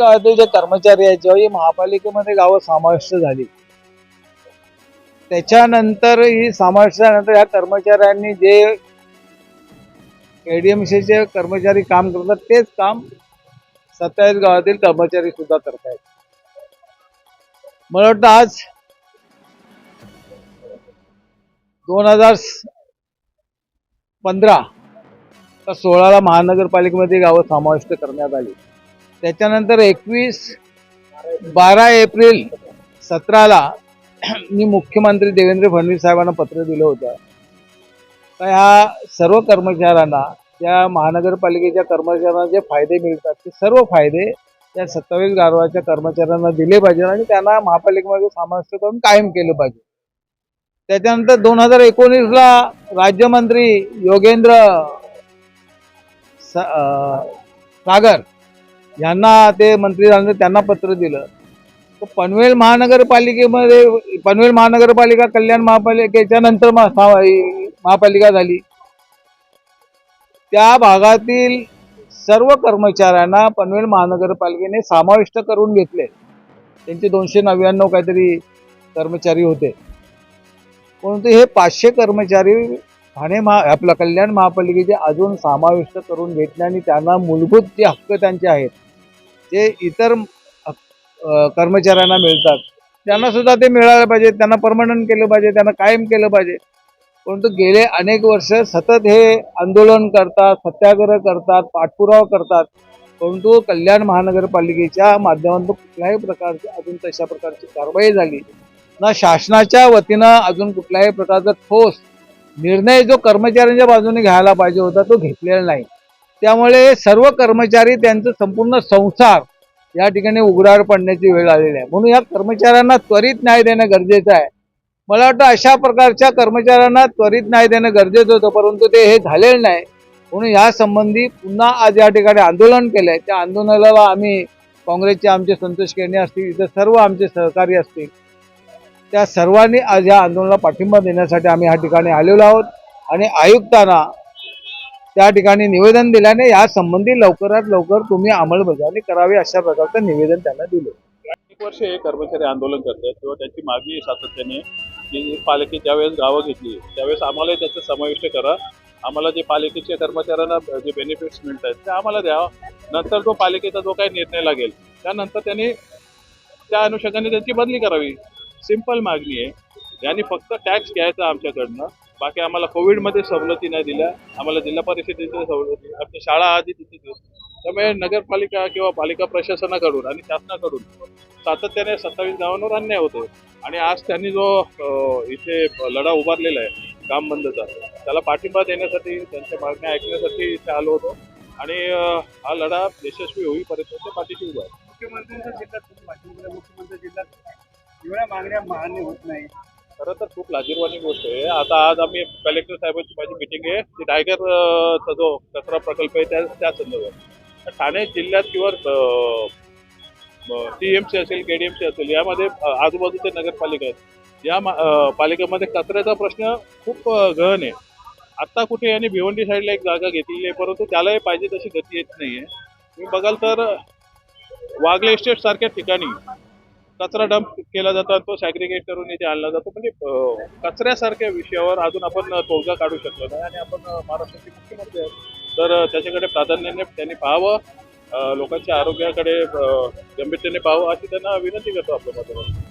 गावातील जे कर्मचारी आहेत जेव्हा ही महापालिकेमध्ये गावं समाविष्ट झाली त्याच्यानंतर ही समाविष्ट झाल्यानंतर या कर्मचाऱ्यांनी जे एडीएमसीचे कर्मचारी काम करतात तेच काम सत्तावीस गावातील कर्मचारी सुद्धा करतायत. मला वाटतं आज दोन हजार पंधरा सोळाला महानगरपालिकेमध्ये गावं समाविष्ट करण्यात आली. त्याच्यानंतर एकवीस बारा एप्रिल सतराला मी मुख्यमंत्री देवेंद्र फडणवीस साहेबांना पत्र दिलं होतं. तर ह्या सर्व कर्मचाऱ्यांना त्या महानगरपालिकेच्या कर्मचाऱ्यांना जे फायदे मिळतात ते सर्व फायदे त्या सत्तावीस गारवाच्या कर्मचाऱ्यांना दिले पाहिजे आणि त्यांना महापालिकेमध्ये सामर्थ्य करून कायम केलं पाहिजे. त्याच्यानंतर दोन हजार एकोणीसला राज्यमंत्री योगेंद्र स- सागर यांना ते मंत्री झाले त्यांना पत्र दिलं. तर पनवेल महानगरपालिकेमध्ये पनवेल महानगरपालिका कल्याण महापालिकेच्या नंतर महा- महापालिका झाली. त्या भागातील सर्व कर्मचाऱ्यांना पनवेल महानगरपालिकेने समाविष्ट करून घेतले. त्यांचे दोनशे नव्याण्णव काहीतरी कर्मचारी होते. परंतु हे पाचशे कर्मचारी ठाणे महा आपलं कल्याण महापालिकेचे अजून समाविष्ट करून घेतले आणि त्यांना मूलभूत जे हक्क त्यांचे आहेत जे इतर कर्मचाऱ्यांना मिळतात. त्यांना सुद्धा ते मिळालं पाहिजे त्यांना परमनंट केलं पाहिजे त्यांना कायम केलं पाहिजे. परंतु गेले अनेक वर्ष सतत हे आंदोलन करतात सत्याग्रह करतात पाठपुरावा करतात. परंतु कल्याण महानगरपालिकेच्या माध्यमातून कुठल्याही प्रकारची अजून तशा प्रकारची कारवाई झाली. ना शासनाच्या वतीनं अजून कुठल्याही प्रकारचा ठोस निर्णय जो कर्मचाऱ्यांच्या बाजूने घ्यायला पाहिजे होता तो घेतलेला नाही. त्यामुळे सर्व कर्मचारी त्यांचं संपूर्ण संसार या ठिकाणी उघडावर पडण्याची वेळ आलेली आहे. म्हणून या कर्मचाऱ्यांना त्वरित न्याय देणं गरजेचं आहे. मला वाटतं अशा प्रकारच्या कर्मचाऱ्यांना त्वरित न्याय देणं गरजेचं होतं परंतु ते हे झालेलं नाही. म्हणून या संबंधी पुन्हा आज या ठिकाणी आंदोलन केलंय. त्या आंदोलनाला आम्ही काँग्रेसचे आमचे संतोष केणे असतील इतर सर्व आमचे सहकारी असतील त्या सर्वांनी आज या आंदोलनाला पाठिंबा देण्यासाठी आम्ही या ठिकाणी आलेलो आहोत. आणि आयुक्तांना त्या ठिकाणी निवेदन दिल्याने या संबंधी लवकरात लवकर तुम्ही अंमलबजावणी करावी अशा प्रकारचं निवेदन त्यांना दिलं. अनेक वर्ष हे कर्मचारी आंदोलन करतात किंवा त्यांची मागणी सातत्याने की पालिकेत ज्यावेळेस गावं घेतली त्यावेळेस आम्हालाही त्याचं समाविष्ट करा. आम्हाला जे पालिकेच्या कर्मचाऱ्यांना जे बेनिफिट्स मिळत आहेत ते आम्हाला द्यावं नंतर तो पालिकेचा जो काही निर्णय लागेल त्यानंतर त्यांनी त्या अनुषंगाने त्यांची बदली करावी. सिंपल मागणी आहे. ज्यांनी फक्त टॅक्स घ्यायचा आमच्याकडनं बाकी आम्हाला कोविडमध्ये सवलती नाही दिल्या आम्हाला जिल्हा परिषदेच्या सवलती आमच्या शाळा आधी तिथे त्यामुळे नगरपालिका किंवा पालिका प्रशासनाकडून आणि शासनाकडून सातत्याने सत्तावीस गावांवर अन्याय होतो आणि आज त्यांनी जो इथे लढा उभारलेला आहे काम बंदचा त्याला पाठिंबा देण्यासाठी त्यांच्या मागण्या ऐकण्यासाठी इथे आलो होतो. आणि हा लढा यशस्वी होईपर्यंत ते पाठीशी उभा आहे. मुख्यमंत्र्यांच्या एवढ्या मागण्या मान्य होत नाही. खरं तर खूप लाजीरवाणी गोष्ट आहे. आता आज आम्ही कलेक्टर साहेबांची माझी मिटिंग आहे. ती टायगर जो कचरा प्रकल्प आहे त्या त्या संदर्भात. ठाणे जिल्ह्यात किंवा टी एम सी असेल के डी एम सी असेल यामध्ये आजूबाजूचे नगरपालिका आहेत. या पालिकेमध्ये कचऱ्याचा प्रश्न खूप गहन आहे. आत्ता कुठे यांनी भिवंडी साईडला एक जागा घेतलेली आहे परंतु त्यालाही पाहिजे तशी गती येत नाही आहे तुम्ही बघाल तर वागले इस्टेट सारख्या ठिकाणी कचरा डंप केला जातो आणि तो सॅग्रिगेट करून इथे आणला जातो. म्हणजे कचऱ्यासारख्या विषयावर अजून आपण तोडगा काढू शकलो नाही. आणि आपण महाराष्ट्राचे मुख्यमंत्री आहेत. तर त्याच्याकडे प्राधान्याने त्यांनी पाहावं. लोकांच्या आरोग्याकडे गंभीरतेने पाहावं अशी त्यांना विनंती करतो आपल्या माध्यमातून.